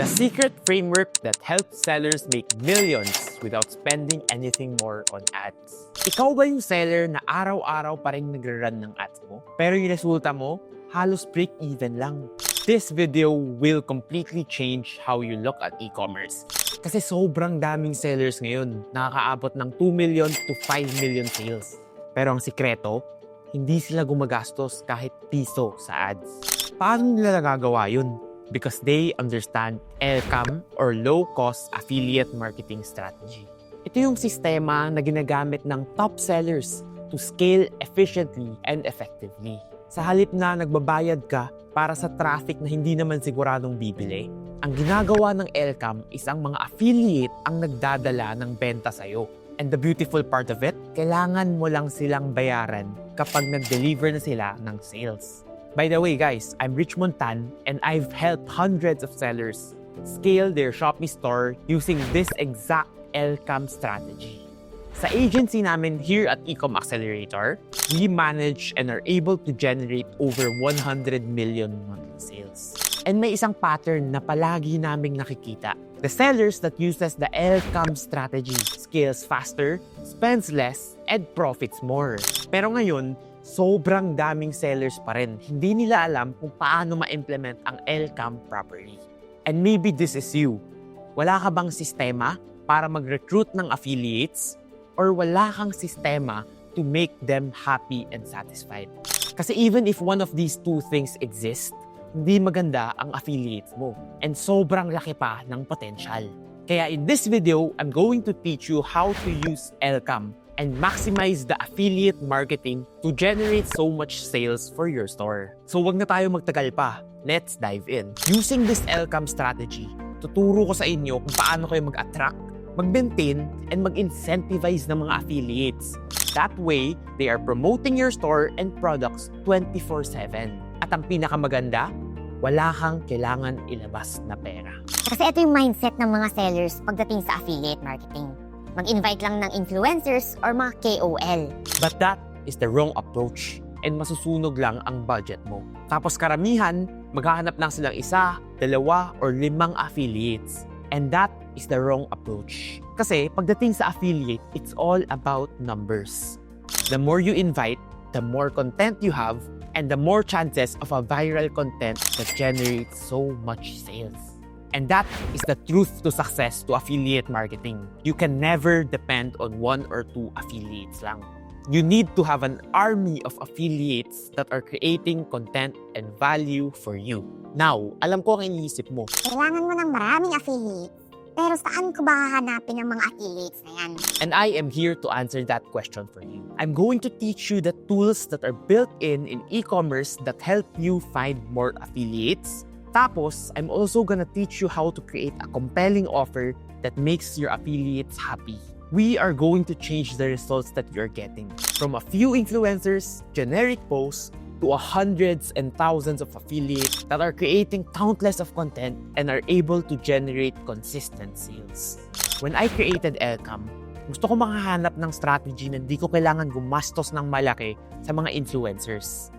The secret framework that helps sellers make millions without spending anything more on ads. Ikaw ba yung seller na araw-araw pa rin nagre-run ng ads mo? Pero yung resulta mo, halos break-even lang. This video will completely change how you look at e-commerce. Kasi sobrang daming sellers ngayon, nakakaabot ng 2 million to 5 million sales. Pero ang sikreto, hindi sila gumagastos kahit piso sa ads. Paano nila nagagawa yun? Because they understand LCAM or Low Cost Affiliate Marketing Strategy. Ito yung sistema na ginagamit ng top sellers to scale efficiently and effectively. Sa halip na nagbabayad ka para sa traffic na hindi naman siguradong bibili, ang ginagawa ng LCAM is ang mga affiliate ang nagdadala ng benta sa'yo. And the beautiful part of it, kailangan mo lang silang bayaran kapag nag-deliver na sila ng sales. By the way, guys, I'm Richmond Tan and I've helped hundreds of sellers scale their Shopee store using this exact LCAM strategy. Sa agency namin here at Ecom Accelerator, we manage and are able to generate over 100 million monthly sales. And may isang pattern na palagi naming nakikita. The sellers that uses the LCAM strategy scales faster, spends less, and profits more. Pero ngayon, sobrang daming sellers pa rin. Hindi nila alam kung paano ma-implement ang LCAM properly. And maybe this is you. Wala ka bang sistema para mag-recruit ng affiliates or wala kang sistema to make them happy and satisfied? Kasi even if one of these two things exist, hindi maganda ang affiliates mo. And sobrang laki pa ng potential. Kaya in this video, I'm going to teach you how to use LCAM and maximize the affiliate marketing to generate so much sales for your store. So wag na tayo magtagal pa. Let's dive in. Using this LCAM strategy, tuturo ko sa inyo kung paano kayo mag-attract, mag-maintain, and mag-incentivize ng mga affiliates. That way, they are promoting your store and products 24-7. At ang pinakamaganda, wala kang kailangan ilabas na pera. Kasi ito yung mindset ng mga sellers pagdating sa affiliate marketing. Mag-invite lang ng influencers or mga KOL. But that is the wrong approach and masusunog lang ang budget mo. Tapos karamihan, maghahanap lang silang isa, dalawa, or limang affiliates. And that is the wrong approach. Kasi pagdating sa affiliate, it's all about numbers. The more you invite, the more content you have, and the more chances of a viral content that generates so much sales. And that is the truth to success to affiliate marketing. You can never depend on one or two affiliates lang. You need to have an army of affiliates that are creating content and value for you. Now, alam ko ang iniisip mo. Kailangan mo ng maraming affiliates. Pero saan ko ba hahanapin ang mga affiliates na yan? And I am here to answer that question for you. I'm going to teach you the tools that are built in in e-commerce that help you find more affiliates. Tapos, I'm also gonna teach you how to create a compelling offer that makes your affiliates happy. We are going to change the results that you're getting. From a few influencers, generic posts, to hundreds and thousands of affiliates that are creating countless of content and are able to generate consistent sales. When I created Elcam, gusto ko makahanap ng strategy na hindi ko kailangan gumastos ng malaki sa mga influencers.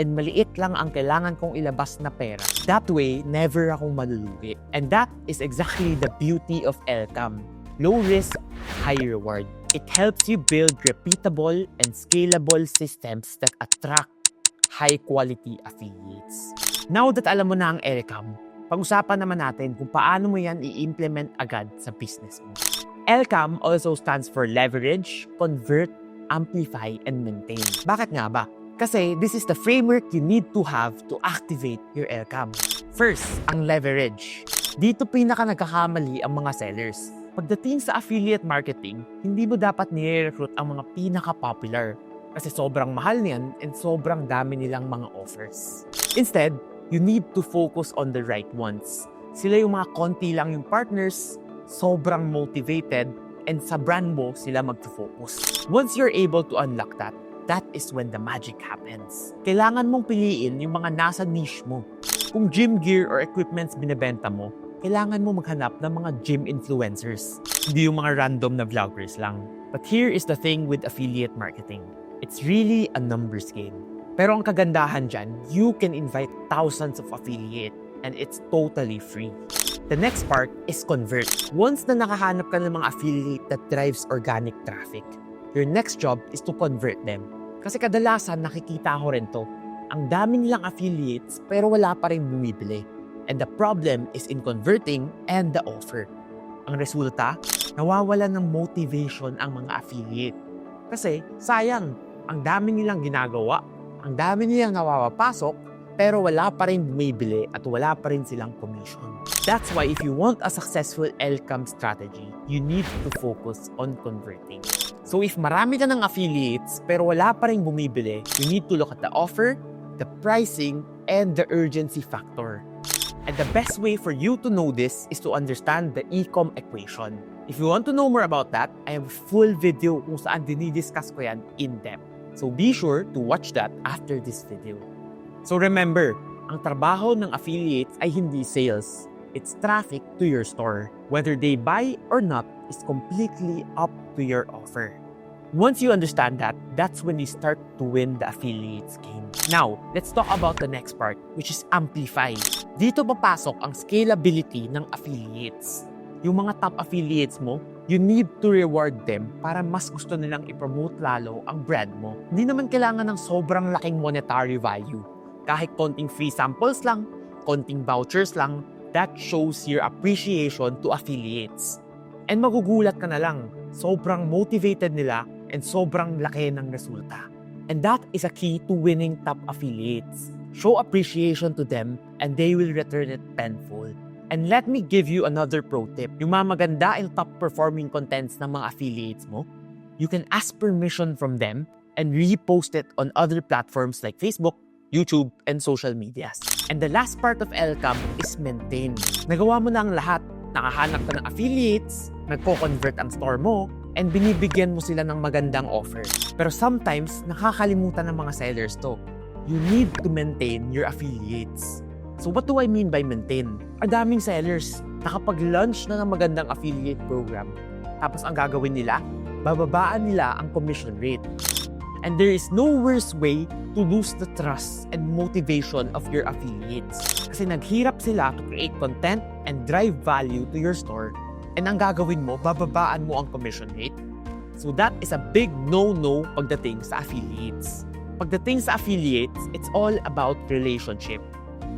And maliit lang ang kailangan kong ilabas na pera. That way, never akong malulugi. And that is exactly the beauty of Elcam. Low risk, high reward. It helps you build repeatable and scalable systems that attract high-quality affiliates. Now that alam mo na ang LCAM, pag-usapan naman natin kung paano mo yan i-implement agad sa business mo. LCAM also stands for Leverage, Convert, Amplify, and Maintain. Bakit nga ba? Kasi this is the framework you need to have to activate your LCAM. First, ang leverage. Dito pinaka nagkakamali ang mga sellers. Pagdating sa affiliate marketing, hindi mo dapat nire-recruit ang mga pinaka-popular kasi sobrang mahal niyan and sobrang dami nilang mga offers. Instead, you need to focus on the right ones. Sila yung mga konti lang yung partners, sobrang motivated, and sa brand mo sila mag-focus. Once you're able to unlock that, that is when the magic happens. Kailangan mong piliin yung mga nasa niche mo. Kung gym gear or equipments binebenta mo, kailangan mo maghanap ng mga gym influencers. Hindi yung mga random na vloggers lang. But here is the thing with affiliate marketing. It's really a numbers game. Pero ang kagandahan dyan, you can invite thousands of affiliate and it's totally free. The next part is convert. Once na nakahanap ka ng mga affiliate that drives organic traffic, your next job is to convert them. Kasi kadalasan nakikita ko rin to. Ang dami nilang affiliates pero wala pa rin bumibili. And the problem is in converting and the offer. Ang resulta, nawawala ng motivation ang mga affiliate. Kasi sayang, ang dami nilang ginagawa, ang dami nilang nawawapasok, pero wala pa rin bumibili at wala pa rin silang commission. That's why if you want a successful LCAM strategy, you need to focus on converting. So if marami ka ng affiliates pero wala pa rin bumibili, you need to look at the offer, the pricing, and the urgency factor. And the best way for you to know this is to understand the ecom equation. If you want to know more about that, I have a full video kung saan dinidiscuss ko yan in depth. So be sure to watch that after this video. So remember, ang trabaho ng affiliates ay hindi sales. It's traffic to your store. Whether they buy or not is completely up to your offer. Once you understand that, that's when you start to win the affiliates game. Now, let's talk about the next part, which is amplify. Dito papasok ang scalability ng affiliates. Yung mga top affiliates mo, you need to reward them para mas gusto nilang i-promote lalo ang brand mo. Hindi naman kailangan ng sobrang laking monetary value. Kahit konting free samples lang, konting vouchers lang, that shows your appreciation to affiliates. And magugulat ka na lang, sobrang motivated nila and sobrang laki ng resulta. And that is a key to winning top affiliates. Show appreciation to them and they will return it tenfold. And let me give you another pro tip. Yung mga maganda and top performing contents ng mga affiliates mo, you can ask permission from them and repost it on other platforms like Facebook, YouTube, and social medias. And the last part of LCAM is maintain. Nagawa mo na ang lahat. Nakahanap ka ng affiliates, nagko-convert ang store mo, and binibigyan mo sila ng magandang offer. Pero sometimes, nakakalimutan ng mga sellers to. You need to maintain your affiliates. So what do I mean by maintain? Ang daming sellers, nakapag-launch na ng magandang affiliate program. Tapos ang gagawin nila, bababaan nila ang commission rate. And there is no worse way to lose the trust and motivation of your affiliates. Kasi naghirap sila to create content and drive value to your store. And ang gagawin mo, bababaan mo ang commission rate. So that is a big no-no pagdating sa affiliates. Pagdating sa affiliates, it's all about relationship.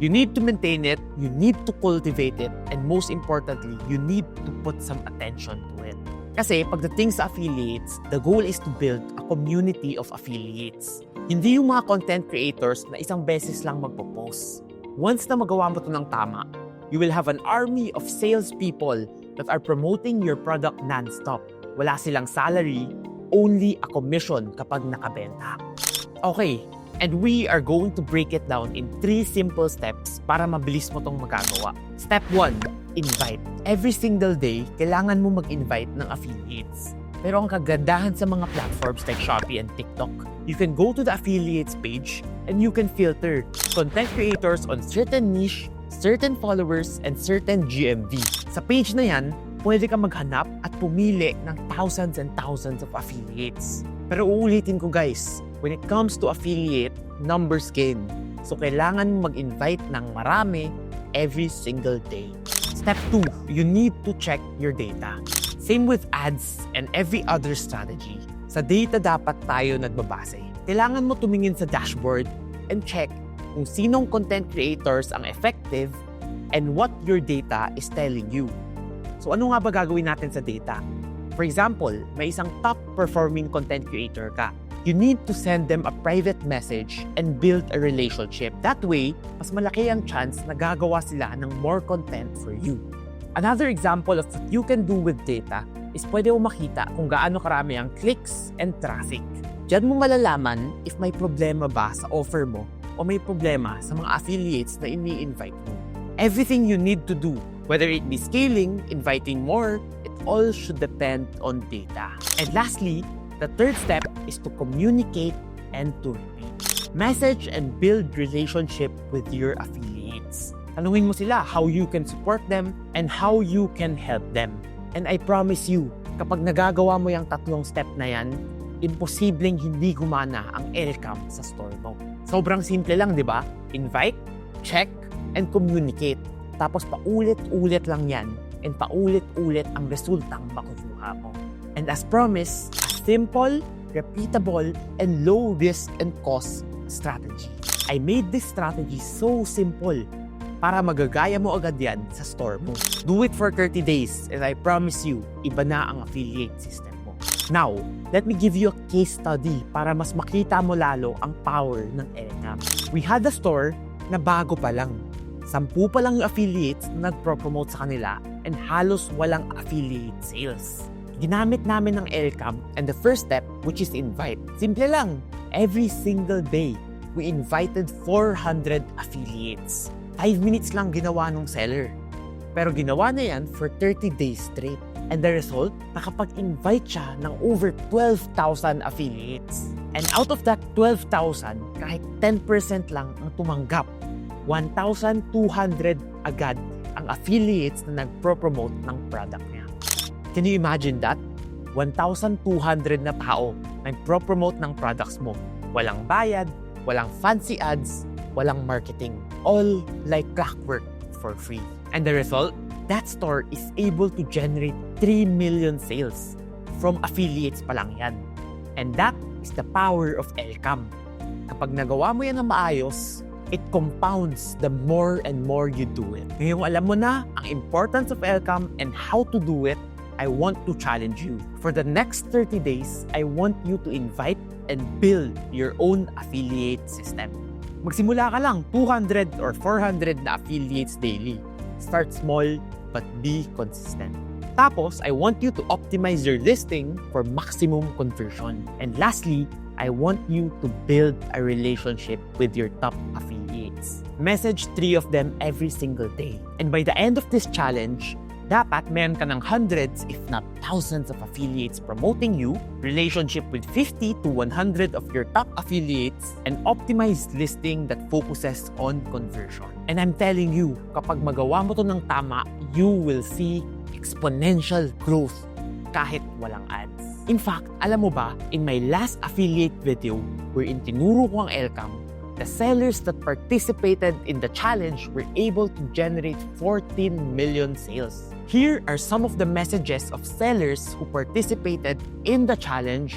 You need to maintain it, you need to cultivate it, and most importantly, you need to put some attention to it. Kasi pagdating sa affiliates, the goal is to build a community of affiliates. Hindi yung mga content creators na isang beses lang magpo-post. Once na magawa mo to ng tama, you will have an army of salespeople that are promoting your product non-stop. Wala silang salary, only a commission kapag nakabenta. Okay, and we are going to break it down in three simple steps para mabilis mo tong magagawa. Step 1, invite. Every single day, kailangan mo mag-invite ng affiliates. Pero ang kagandahan sa mga platforms like Shopee and TikTok, you can go to the affiliates page and you can filter content creators on certain niche, certain followers, and certain GMV. Sa page na yan, pwede ka maghanap at pumili ng thousands and thousands of affiliates. Pero uulitin ko guys, when it comes to affiliate, numbers game. So kailangan mag-invite ng marami every single day. Step 2, you need to check your data. Same with ads and every other strategy. Sa data dapat tayo nagbabase. Kailangan mo tumingin sa dashboard and check kung sinong content creators ang effective and what your data is telling you. So ano nga ba gagawin natin sa data? For example, may isang top performing content creator ka. You need to send them a private message and build a relationship. That way, mas malaki ang chance na gagawa sila ng more content for you. Another example of what you can do with data is pwede mo makita kung gaano karami ang clicks and traffic. Diyan mo malalaman if may problema ba sa offer mo o may problema sa mga affiliates na ini-invite mo. Everything you need to do, whether it be scaling, inviting more, it all should depend on data. And lastly, the third step is to communicate and to repeat. Message and build relationship with your affiliates. Tanungin mo sila how you can support them and how you can help them. And I promise you, kapag nagagawa mo yung tatlong step na yan, imposibleng hindi gumana ang LCAM sa store mo. Sobrang simple lang, di ba? Invite, check, and communicate. Tapos paulit-ulit lang yan and paulit-ulit ang resultang makukuha mo. And as promised, simple, repeatable, and low risk and cost strategy. I made this strategy so simple para magagaya mo agad yan sa store mo. Do it for 30 days and I promise you, iba na ang affiliate system. Now, let me give you a case study para mas makita mo lalo ang power ng Elcam. We had a store na bago pa lang. Sampu pa lang yung affiliates na nagpro-promote sa kanila and halos walang affiliate sales. Ginamit namin ng Elcam and the first step, which is invite. Simple lang. Every single day, we invited 400 affiliates. 5 minutes lang ginawa ng seller. Pero ginawa na yan for 30 days straight. And the result, nakapag-invite siya ng over 12,000 affiliates. And out of that 12,000, kahit 10% lang ang tumanggap, 1,200 agad ang affiliates na nagpro-promote ng product niya. Can you imagine that? 1,200 na tao nagpro-promote ng products mo. Walang bayad, walang fancy ads, walang marketing. All like clockwork for free. And the result? That store is able to generate 3 million sales from affiliates pa lang yan. And that is the power of Elcam. Kapag nagawa mo yan ng maayos, it compounds the more and more you do it. Ngayong alam mo na ang importance of Elcam and how to do it, I want to challenge you. For the next 30 days, I want you to invite and build your own affiliate system. Magsimula ka lang 200 or 400 na affiliates daily. Start small but be consistent. Tapos, I want you to optimize your listing for maximum conversion. And lastly, I want you to build a relationship with your top affiliates. Message three of them every single day. And by the end of this challenge, dapat meron ka ng hundreds if not thousands of affiliates promoting you, relationship with 50 to 100 of your top affiliates, and optimized listing that focuses on conversion. And I'm telling you, kapag magawa mo to ng tama, you will see exponential growth kahit walang ads. In fact, alam mo ba, in my last affiliate video wherein tinuro ko ang Elcam, the sellers that participated in the challenge were able to generate 14 million sales. Here are some of the messages of sellers who participated in the challenge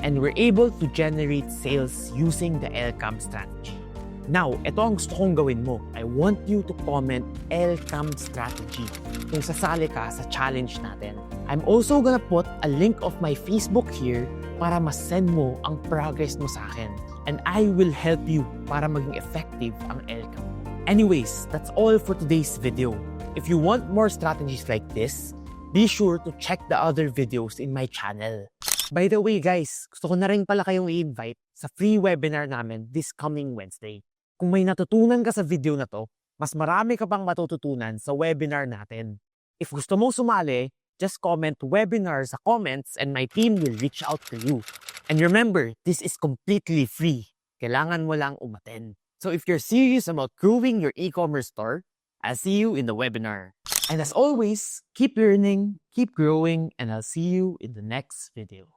and were able to generate sales using the Elcam strategy. Now, ito ang gusto kong gawin mo. I want you to comment Elcam strategy kung sasali ka sa challenge natin. I'm also gonna put a link of my Facebook here para mas-send mo ang progress mo sa akin. And I will help you para maging effective ang Elcam. Anyways, that's all for today's video. If you want more strategies like this, be sure to check the other videos in my channel. By the way guys, gusto ko na rin pala kayong i-invite sa free webinar namin this coming Wednesday. Kung may natutunan ka sa video na to, mas marami ka pang matututunan sa webinar natin. If gusto mong sumali, just comment webinar sa comments and my team will reach out to you. And remember, this is completely free. Kailangan mo lang umaten. So if you're serious about growing your e-commerce store, I'll see you in the webinar. And as always, keep learning, keep growing, and I'll see you in the next video.